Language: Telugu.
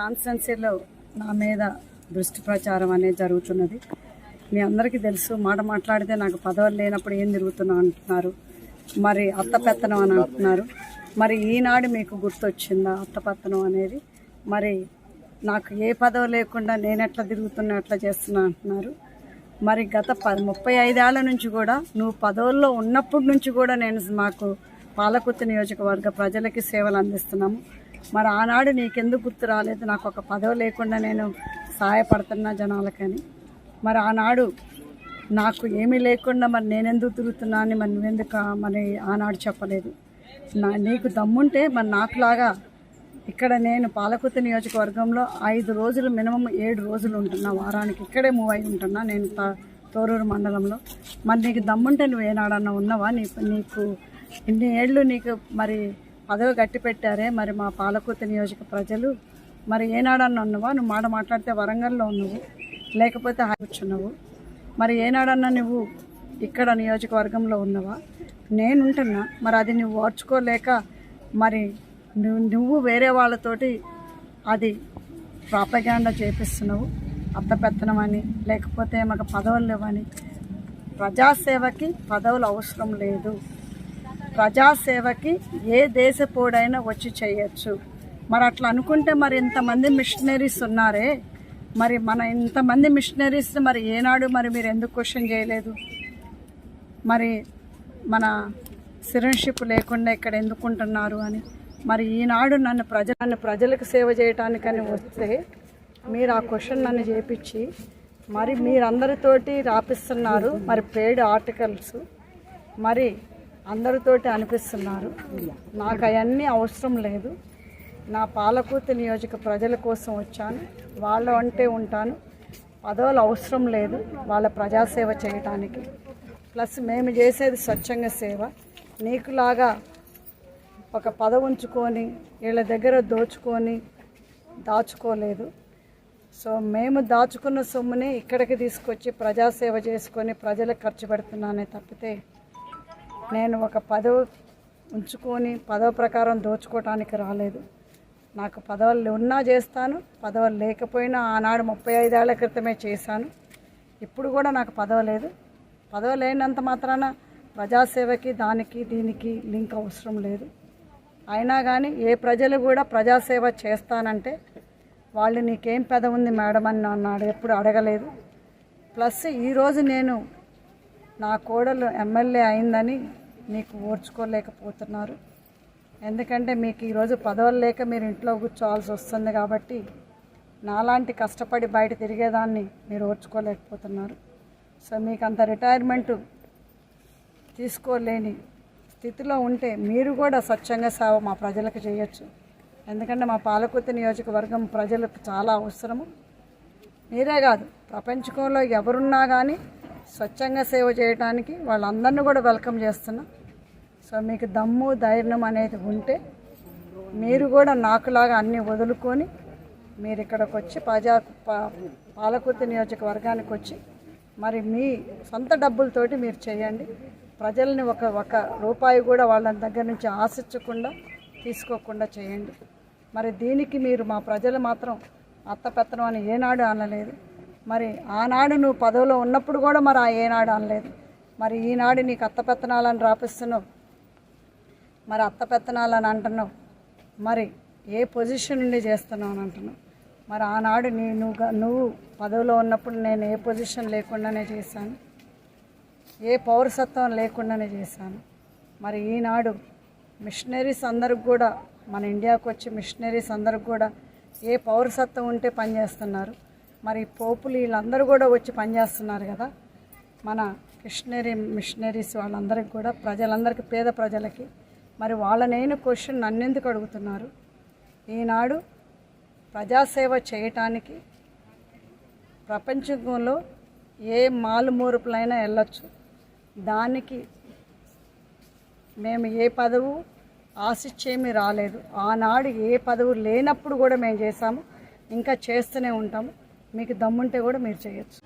కాన్స్టెన్సీలో నా మీద దృష్టి ప్రచారం అనేది జరుగుతున్నది. మీ అందరికీ తెలుసు మాట మాట్లాడితే నాకు పదవులు లేనప్పుడు ఏం తిరుగుతున్నా అంటున్నారు. మరి అత్తపెత్తనం అని అంటున్నారు. మరి ఈనాడు మీకు గుర్తొచ్చిందా అత్తపెత్తనం అనేది? మరి నాకు ఏ పదవి లేకుండా నేను ఎట్లా తిరుగుతున్నా ఎట్లా చేస్తున్నా అంటున్నారు. మరి గత ప ముప్పై ఐదేళ్ళ నుంచి కూడా నువ్వు పదవుల్లో ఉన్నప్పటి నుంచి కూడా నేను మాకు పాలకుర్తి నియోజకవర్గ ప్రజలకి సేవలు అందిస్తున్నాము. మరి ఆనాడు నీకెందుకు గుర్తు రాలేదు? నాకు ఒక పదవి లేకుండా నేను సహాయపడుతున్నా జనాలకని. మరి ఆనాడు నాకు ఏమీ లేకుండా మరి నేనెందుకు తిరుగుతున్నా అని మరి నువ్వెందుకు మరి ఆనాడు చెప్పలేదు. నా నీకు దమ్ముంటే మరి నాకులాగా ఇక్కడ నేను పాలకుత నియోజకవర్గంలో ఐదు రోజులు మినిమం ఏడు రోజులు ఉంటున్నా. వారానికి ఇక్కడే మూవ్ అయి ఉంటున్నా నేను తోరూరు మండలంలో. మరి నీకు దమ్ముంటే నువ్వు ఏనాడన్నా ఉన్నావా? నీ నీకు ఇన్ని ఏళ్ళు నీకు మరి పదవి గట్టి పెట్టారే. మరి మా పాలకుర్తి నియోజక ప్రజలు మరి ఏనాడన్నా ఉన్నవా? నువ్వు మాట మాట్లాడితే వరంగల్లో ఉన్నవు లేకపోతే హాయిచ్చున్నావు మరి ఏనాడన్నా నువ్వు ఇక్కడ నియోజకవర్గంలో ఉన్నవా? నేను ఉంటున్నా మరి అది నువ్వు ఓర్చుకోలేక మరి నువ్వు నువ్వు వేరే వాళ్ళతోటి అది ప్రాపగాండా చేపిస్తున్నావు. అత్తపెత్తనం అని లేకపోతే మాకు పదవులు లేవని. ప్రజాసేవకి పదవులు అవసరం లేదు. ప్రజాసేవకి ఏ దేశపోడైనా వచ్చి చేయొచ్చు. మరి అట్లా అనుకుంటే మరి ఇంతమంది మిషనరీస్ ఉన్నారే? మరి మన ఇంతమంది మిషనరీస్ మరి ఏనాడు మరి మీరు ఎందుకు క్వశ్చన్ చేయలేదు? మరి మన సిరన్షిప్ లేకుండా ఇక్కడ ఎందుకుంటున్నారు అని. మరి ఈనాడు నన్ను ప్రజ నన్ను ప్రజలకు సేవ చేయటానికని వస్తే మీరు ఆ క్వశ్చన్ నన్ను చేపించి మరి మీరందరితోటి రాపిస్తున్నారు. మరి పేడ్ ఆర్టికల్స్. మరి అందరితోటి అనిపిస్తున్నారు. నాకు అవన్నీ అవసరం లేదు. నా పాలకూర్తి నియోజక ప్రజల కోసం వచ్చాను. వాళ్ళ అంటే ఉంటాను. పదవులు అవసరం లేదు వాళ్ళ ప్రజాసేవ చేయటానికి. ప్లస్ మేము చేసేది స్వచ్ఛంగ సేవ. నీకులాగా ఒక పదవి ఉంచుకొని వీళ్ళ దగ్గర దోచుకొని దాచుకోలేదు. సో మేము దాచుకున్న సొమ్ముని ఇక్కడికి తీసుకొచ్చి ప్రజాసేవ చేసుకొని ప్రజలకు ఖర్చు పెడుతున్నానే తప్పితే నేను ఒక పదవి ఉంచుకొని పదవ ప్రకారం దోచుకోవటానికి రాలేదు. నాకు పదవులు ఉన్నా చేస్తాను పదవులు లేకపోయినా ఆనాడు ముప్పై ఐదేళ్ళ క్రితమే చేశాను. ఇప్పుడు కూడా నాకు పదవ లేదు. పదవ లేనంత మాత్రాన ప్రజాసేవకి దానికి దీనికి లింక్ అవసరం లేదు. అయినా కానీ ఏ ప్రజలు కూడా ప్రజాసేవ చేస్తానంటే వాళ్ళు నీకేం పెద ఉంది మేడం అని అన్నాడు ఎప్పుడు అడగలేదు. ప్లస్ ఈరోజు నేను నా కోడలు ఎమ్మెల్యే అయిందని మీకు ఓర్చుకోలేకపోతున్నారు. ఎందుకంటే మీకు ఈరోజు పదవులు లేక మీరు ఇంట్లో కూర్చోవాల్సి వస్తుంది కాబట్టి నాలాంటి కష్టపడి బయట తిరిగేదాన్ని మీరు ఓర్చుకోలేకపోతున్నారు. సో మీకు అంత రిటైర్మెంటు తీసుకోలేని స్థితిలో ఉంటే మీరు కూడా స్వచ్ఛంగా సేవ మా ప్రజలకు చేయొచ్చు. ఎందుకంటే మా పాలకుర్తి నియోజకవర్గం ప్రజలకు చాలా అవసరము. మీరే కాదు ప్రపంచంలో ఎవరున్నా కానీ స్వచ్ఛంగా సేవ చేయడానికి వాళ్ళందరినీ కూడా వెల్కమ్ చేస్తున్నాం. సో మీకు దమ్ము ధైర్యం అనేది ఉంటే మీరు కూడా నాకులాగా అన్నీ వదులుకొని మీరు ఇక్కడికి వచ్చి ప్రజా పా- పాలకుర్తి నియోజకవర్గానికి వచ్చి మరి మీ సొంత డబ్బులతోటి మీరు చేయండి. ప్రజల్ని ఒక ఒక రూపాయి కూడా వాళ్ళ దగ్గర నుంచి ఆశించకుండా తీసుకోకుండా చేయండి. మరి దీనికి మీరు మా ప్రజలు మాత్రం అత్తపెత్తనం అని ఏనాడు అనలేదు. మరి ఆనాడు నువ్వు పదవిలో ఉన్నప్పుడు కూడా మరి ఆ ఏనాడు అనలేదు. మరి ఈనాడు నీకు అత్తపెత్తనాలని రాపిస్తున్నావు. మరి అత్త పెత్తనాలు అని అంటున్నావు. మరి ఏ పొజిషన్ నుండి చేస్తున్నావు అని అంటున్నావు. మరి ఆనాడు నీ నువ్వు నువ్వు పదవిలో ఉన్నప్పుడు నేను ఏ పొజిషన్ లేకుండానే చేశాను. ఏ పౌరసత్వం లేకుండానే చేశాను. మరి ఈనాడు మిషనరీస్ అందరికి కూడా మన ఇండియాకు వచ్చి మిషనరీస్ అందరికి కూడా ఏ పౌరసత్వం ఉంటే పనిచేస్తున్నారు మరి పోపులు వీళ్ళందరూ కూడా వచ్చి పనిచేస్తున్నారు కదా. మన మిషనరీ మిషనరీస్ వాళ్ళందరికీ కూడా ప్రజలందరికీ పేద ప్రజలకి మరి వాళ్ళనైన క్వశ్చన్ నన్నెందుకు అడుగుతున్నారు? ఈనాడు ప్రజాసేవ చేయటానికి ప్రపంచంలో ఏ మాలుమూరుపులైనా వెళ్ళచ్చు. దానికి మేము ఏ పదవు ఆశించేమి రాలేదు. ఆనాడు ఏ పదవు లేనప్పుడు కూడా మేము చేసాము ఇంకా చేస్తూనే ఉంటాము. మీకు దమ్ముంటే కూడా మీరు చేయొచ్చు.